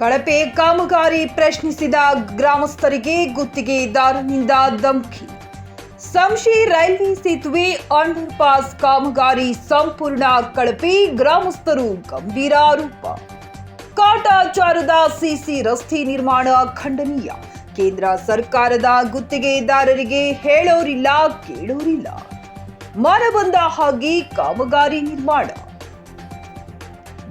ಕಳಪೆ ಕಾಮಗಾರಿ ಪ್ರಶ್ನಿಸಿದ ಗ್ರಾಮಸ್ಥರಿಗೆ ಗುತ್ತಿಗೆದಾರನಿಂದ ಧಮಕಿ. ಸಂಶಿ ರೈಲ್ವೆ ಸೇತುವೆ ಅಂಡರ್ ಪಾಸ್ ಕಾಮಗಾರಿ ಸಂಪೂರ್ಣ ಕಳಪೆ ಗ್ರಾಮಸ್ಥರು ಗಂಭೀರ ಆರೋಪ. ಕಾಟಾಚಾರದ ಸಿಸಿ ರಸ್ತೆ ನಿರ್ಮಾಣ ಖಂಡನೀಯ. ಕೇಂದ್ರ ಸರ್ಕಾರದ ಗುತ್ತಿಗೆದಾರರಿಗೆ ಹೇಳೋರಿಲ್ಲ, ಕೇಳೋರಿಲ್ಲ. ಮರ ಬಂದ ಹಾಗೆ ಕಾಮಗಾರಿ ನಿರ್ಮಾಣ.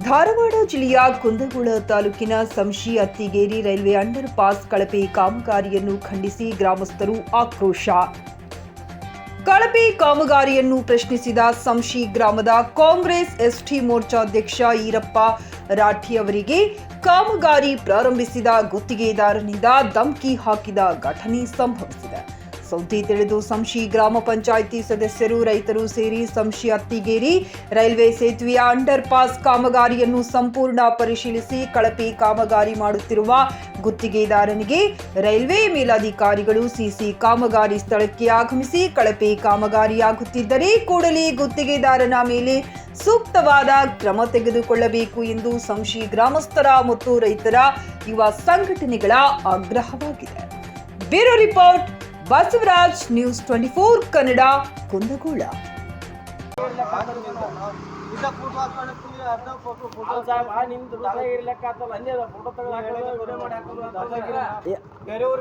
ಧಾರವಾಡ ಜಿಲ್ಲೆಯ ಕುಂದಗೋಳ ತಾಲೂಕಿನ Samshi Attigeri railway underpass ಕಳಪೆ ಕಾಮಗಾರಿಯನ್ನು ಖಂಡಿಸಿ ಗ್ರಾಮಸ್ಥರು ಆಕ್ರೋಶ. ಕಳಪೆ ಕಾಮಗಾರಿಯನ್ನು ಪ್ರಶ್ನಿಸಿದ ಸಂಶಿ ಗ್ರಾಮದ ಕಾಂಗ್ರೆಸ್ ಎಸ್ಟಿ ಮೋರ್ಚಾಧ್ಯಕ್ಷ ಈರಪ್ಪ ರಾಠಿ ಅವರಿಗೆ ಕಾಮಗಾರಿ ಪ್ರಾರಂಭಿಸಿದ ಗುತ್ತಿಗೆದಾರನಿಂದ ಧಮಕಿ ಹಾಕಿದ ಘಟನೆ ಸಂಭವಿಸಿದೆ. ಸುದ್ದಿ ತಿಳಿದು ಸಂಶಿ ಗ್ರಾಮ ಪಂಚಾಯಿತಿ ಸದಸ್ಯರು ರೈತರು ಸೇರಿ ಸಂಶಿ ಅತ್ತಿಗೇರಿ ರೈಲ್ವೆ ಸೇತುವೆಯ ಅಂಡರ್ ಪಾಸ್ ಕಾಮಗಾರಿಯನ್ನು ಸಂಪೂರ್ಣ ಪರಿಶೀಲಿಸಿ ಕಳಪೆ ಕಾಮಗಾರಿ ಮಾಡುತ್ತಿರುವ ಗುತ್ತಿಗೆದಾರನಿಗೆ ರೈಲ್ವೆ ಮೇಲಾಧಿಕಾರಿಗಳು ಸಿಸಿ ಕಾಮಗಾರಿ ಸ್ಥಳಕ್ಕೆ ಆಗಮಿಸಿ ಕಳಪೆ ಕಾಮಗಾರಿಯಾಗುತ್ತಿದ್ದರೆ ಕೂಡಲೇ ಗುತ್ತಿಗೆದಾರನ ಮೇಲೆ ಸೂಕ್ತವಾದ ಕ್ರಮ ತೆಗೆದುಕೊಳ್ಳಬೇಕು ಎಂದು ಸಂಶಿ ಗ್ರಾಮಸ್ಥರ ಮತ್ತು ರೈತರ ಯುವ ಸಂಘಟನೆಗಳ ಆಗ್ರಹವಾಗಿದೆ. Bureau report Basavaraj news twenty four Kannada Kundgol.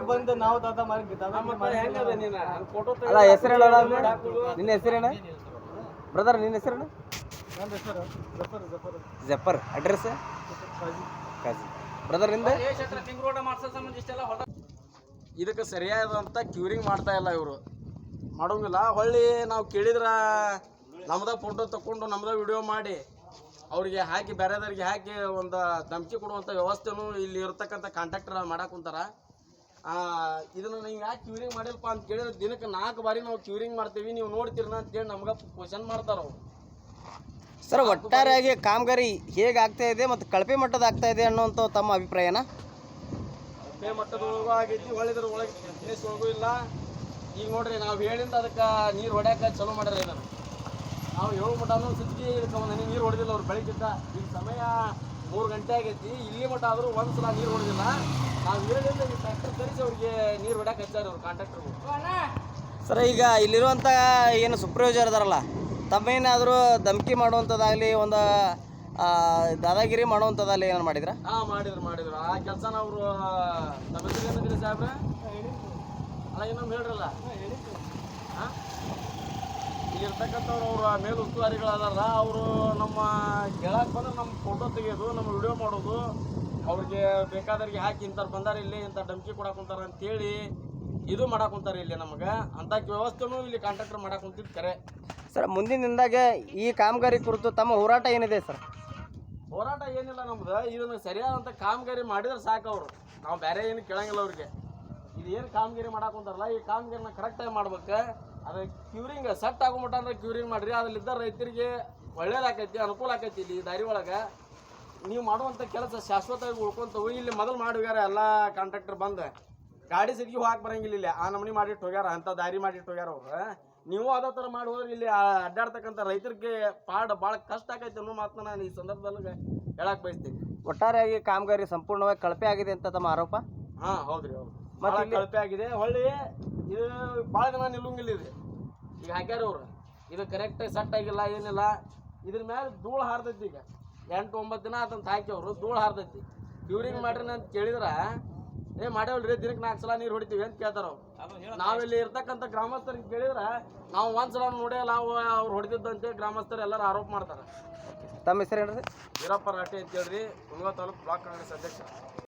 ಬಂದು ನಾವು ದಾದ ಅಲ್ಲ ಹೆಸರು ಹೇಳ ನಿನ್ನ ಹೆಸರೇನ ಬ್ರದರ್ ನಿನ್ನ ಹೆಸರೇನು ಜಫರ್ ಅಡ್ರೆಸ್ ಕಾಜಿ ಬ್ರದರ್ನಿಂದ? ಇದಕ್ಕೆ ಸರಿಯಾದಂತ ಕ್ಯೂರಿಂಗ್ ಮಾಡ್ತಾ ಇಲ್ಲ ಇವರು. ಮಾಡೋಂಗಿಲ್ಲ. ಹೊಳ್ಳಿ ನಾವು ಕೇಳಿದ್ರ ನಮ್ದ ಫೋಟೋ ತಕೊಂಡು ನಮ್ದ ವಿಡಿಯೋ ಮಾಡಿ, ಅವ್ರಿಗೆ ಹಾಕಿ ಬೇರೆದವ್ರಿಗೆ ಹಾಕಿ ಒಂದು ಧಮಕಿ ಕೊಡುವಂಥ ವ್ಯವಸ್ಥೆನೂ ಇಲ್ಲಿ ಇರ್ತಕ್ಕಂಥ ಕಾಂಟ್ರಾಕ್ಟರ್ ಮಾಡಕ್ಕೆ ಕುಂತಾರ. ಇದನ್ನ ನೀವು ಯಾಕೆ ಕ್ಯೂರಿಂಗ್ ಮಾಡಿಲ್ಪ ಅಂತ ಕೇಳಿದ್ರೆ, ದಿನಕ್ಕೆ ನಾಲ್ಕು ಬಾರಿ ನಾವು ಕ್ಯೂರಿಂಗ್ ಮಾಡ್ತೀವಿ, ನೀವು ನೋಡ್ತೀರನ ಅಂತೇಳಿ ನಮ್ಗೆ ಕ್ವಶನ್ ಮಾಡ್ತಾರ ಅವ್ರು. ಸರ್, ಒಟ್ಟಾರೆಯಾಗಿ ಕಾಮಗಾರಿ ಹೇಗೆ ಆಗ್ತಾ ಇದೆ ಮತ್ತು ಕಳಪೆ ಮಟ್ಟದ ಆಗ್ತಾ ಇದೆ ಅನ್ನೋಂಥ ತಮ್ಮ ಅಭಿಪ್ರಾಯನ? ಪೇ ಮಟ್ಟದೊಳಗೂ ಆಗೈತಿ ಹೊಳಿದ್ರ ಒಳಗೆ ಫಿಟ್ನೆಸ್ ಒಳಗೂ ಇಲ್ಲ. ಈಗ ನೋಡ್ರಿ ನಾವು ಹೇಳಿಂದ ಅದಕ್ಕೆ ನೀರು ಹೊಡ್ಯಾಕ ಚಲೋ ಮಾಡ್ರಿ ಇದನ್ನು ನಾವು ಏಳು ಮಟನೂ ಸುತ್ತಿ ಇದಕ್ಕೆ ಒಂದು ಹನಿ ನೀರು ಹೊಡೆದಿಲ್ಲ ಅವ್ರು ಬೆಳಗ್ಗಿದ್ದ ಈಗ ಸಮಯ ಮೂರು ಗಂಟೆ ಆಗೈತಿ. ಇಲ್ಲಿ ಮಟ್ಟ ಆದರೂ ಒಂದು ಸಲ ನೀರು ಹೊಡೆದಿಲ್ಲ. ನಾವು ಹೇಳಿಂದ ಈ ಟ್ರ್ಯಾಕ್ಟರ್ ತರಿಸಿ ಅವ್ರಿಗೆ ನೀರು ಹೊಡ್ಯಾಕ ಹಚ್ಚಾರ ಅವ್ರು ಕಾಂಟ್ರಾಕ್ಟ್ರು ಸರ್ ಈಗ ಇಲ್ಲಿರುವಂಥ ಏನು ಸೂಪರ್ವೈಸರ್ ಇದಾರಲ್ಲ ತಮ್ಮೇನಾದರೂ ಧಮಕಿ ಮಾಡುವಂಥದ್ದಾಗಲಿ ಒಂದು ದಾದಾಗಿರಿ ಮಾಡುವಂಥದ್ದಲ್ಲಿ ಏನಾರು ಮಾಡಿದ್ರ? ಹಾಂ ಮಾಡಿದ್ರು ಮಾಡಿದ್ರು. ಆ ಕೆಲಸನ ಅವರು ನಮ್ಮ ಹೆಸರು ಏನಂದ್ರಿ ಸಾಹೇಬ್ರೆ? ಅಲ್ಲ ಇನ್ನೊಮ್ಮೆ ಹೇಳ್ರಲ್ಲ. ಹಾಂ? ಇಲ್ಲಿರ್ತಕ್ಕಂಥವ್ರು ಅವ್ರ ಮೇಲು ಉಸ್ತುವಾರಿಗಳದಾರ ಅವರು ನಮ್ಮ ಕೇಳಕ್ಕೆ ಬಂದ್ರೆ ನಮ್ಮ ಫೋಟೋ ತೆಗೆಯೋದು ನಮ್ಮ ವಿಡಿಯೋ ಮಾಡೋದು ಅವ್ರಿಗೆ ಬೇಕಾದವ್ರಿಗೆ ಹಾಕಿ ಇಂಥವ್ರು ಬಂದಾರ ಇಲ್ಲಿ ಇಂಥ ಡಮ್ಕಿ ಕೊಡಕ್ಕೆ ಕುಂತಾರ ಅಂತೇಳಿ ಇದು ಮಾಡಕ್ಕೆ ಕುಂತಾರ ಇಲ್ಲಿ ನಮಗೆ. ಅಂಥ ವ್ಯವಸ್ಥೆನೂ ಇಲ್ಲಿ ಕಾಂಟ್ರಾಕ್ಟರ್ ಮಾಡಕ್ಕೆ ಕುಂತಿದ್ ಕರೆ ಸರ್ ಮುಂದಿನ ದಿನದಾಗೆ ಈ ಕಾಮಗಾರಿ ಕುರಿತು ತಮ್ಮ ಹೋರಾಟ ಏನಿದೆ ಸರ್? ಹೋರಾಟ ಏನಿಲ್ಲ ನಮ್ದು. ಇದನ್ನ ಸರಿಯಾದಂಥ ಕಾಮಗಾರಿ ಮಾಡಿದ್ರೆ ಸಾಕು ಅವರು. ನಾವು ಬೇರೆ ಏನು ಕೇಳಂಗಿಲ್ಲ ಅವ್ರಿಗೆ. ಇದು ಏನು ಕಾಮಗಾರಿ ಮಾಡಕ್ ಕುಂತಾರಲ್ಲ, ಈ ಕಾಮಗಾರಿನ ಕರೆಕ್ಟಾಗಿ ಮಾಡ್ಬೇಕು. ಅದು ಕ್ಯೂರಿಂಗ್ ಸೆಟ್ ಆಗೋ ಮಟ್ಟ ಅಂದ್ರೆ ಕ್ಯೂರಿಂಗ್ ಮಾಡ್ರಿ. ಅದ್ರಲ್ಲಿದ್ದ ರೈತರಿಗೆ ಒಳ್ಳೇದಾಕೈತಿ ಅನುಕೂಲ ಆಕೈತಿ ಇಲ್ಲಿ ದಾರಿ ಒಳಗೆ. ನೀವು ಮಾಡುವಂಥ ಕೆಲಸ ಶಾಶ್ವತವಾಗಿ ಉಳ್ಕೊಂತವು ಇಲ್ಲಿ ಮೊದಲು ಮಾಡಿ ಹೋಗ್ಯಾರ ಎಲ್ಲ ಕಾಂಟ್ರಾಕ್ಟರ್ ಬಂದು. ಗಾಡಿ ಸಿದ್ಗಿ ಹೋಗಕ್ಕೆ ಬರಂಗಿಲ್ಲ ಇಲ್ಲಿ. ಆ ನಮೂನಿ ಮಾಡಿಟ್ಟು ಹೋಗ್ಯಾರ ಅಂತ ದಾರಿ ಮಾಡಿಟ್ಟು ಹೋಗ್ಯಾರ ಅವ್ರು. ನೀವು ಅದೇ ಥರ ಮಾಡಿ ಹೋದ್ರೆ ಇಲ್ಲಿ ಅಡ್ಡಾಡ್ತಕ್ಕಂಥ ರೈತರಿಗೆ ಪಾಡ್ ಭಾಳ ಕಷ್ಟ ಆಕೈತೆ ಅನ್ನೋ ಮಾತನ್ನ ನಾನು ಈ ಸಂದರ್ಭದಲ್ಲಿ ಹೇಳಕ್ ಬಯಸ್ತೀನಿ. ಒಟ್ಟಾರೆಯಾಗಿ ಕಾಮಗಾರಿ ಸಂಪೂರ್ಣವಾಗಿ ಕಳಪೆ ಆಗಿದೆ ಅಂತ ತಮ್ಮ ಆರೋಪ? ಹಾ ಹೌದ್ರಿ ಹೌದು. ಮತ್ತೆ ಭಾಳ ಕಳಪೆ ಆಗಿದೆ. ಹೊಳ್ಳಿ ಇದು ಭಾಳ ದಿನ ನಿಲ್ಲುಂಗಿಲ್ಲ ಇದು. ಈಗ ಹಾಕ್ಯಾರ ಅವ್ರು. ಇದು ಕರೆಕ್ಟ್ ಸೆಟ್ ಆಗಿಲ್ಲ ಏನಿಲ್ಲ. ಇದ್ರ ಮೇಲೆ ಧೂಳು ಹಾರ್ತೈತಿ ಈಗ. ಎಂಟು ಒಂಬತ್ತು ದಿನ ಆತಂತ ಹಾಕ್ಯವ್ರು ಧೂಳು ಹಾರ್ತೈತಿ ಕ್ಯೂರಿಂಗ್ ಮಾಡ್ರಿ ಅಂತ ಕೇಳಿದ್ರ ಏ ಮಾಡ್ಯಾವಲ್ರಿ ದಿನಕ್ಕೆ ನಾಲ್ಕು ಸಲ ನೀರು ಹೊಡಿತೀವಿ ಅಂತ ಕೇಳ್ತಾರ ನಾವಿಲ್ಲಿ ಇರ್ತಕ್ಕಂಥ ಗ್ರಾಮಸ್ಥರಿಗೆ ಕೇಳಿದ್ರೆ ನಾವು ಒಂದ್ಸಲ ನೋಡಿಯಲ್ಲ ಅವು ಅವ್ರು ಹೊಡೆದಿದ್ದಂತೆ ಅಂತೇಳಿ ಗ್ರಾಮಸ್ಥರು ಎಲ್ಲರೂ ಆರೋಪ ಮಾಡ್ತಾರೆ. ತಮ್ಮ ಹೆಸರು ಹೇಳ್ರಿ ವೀರಪ್ಪ ರಾಟೆ ಅಂತೇಳ್ರಿ ಕುಂಗ ತಾಲೂಕು ಬ್ಲಾಕ್ ಕಾಂಗ್ರೆಸ್ ಅಧ್ಯಕ್ಷ.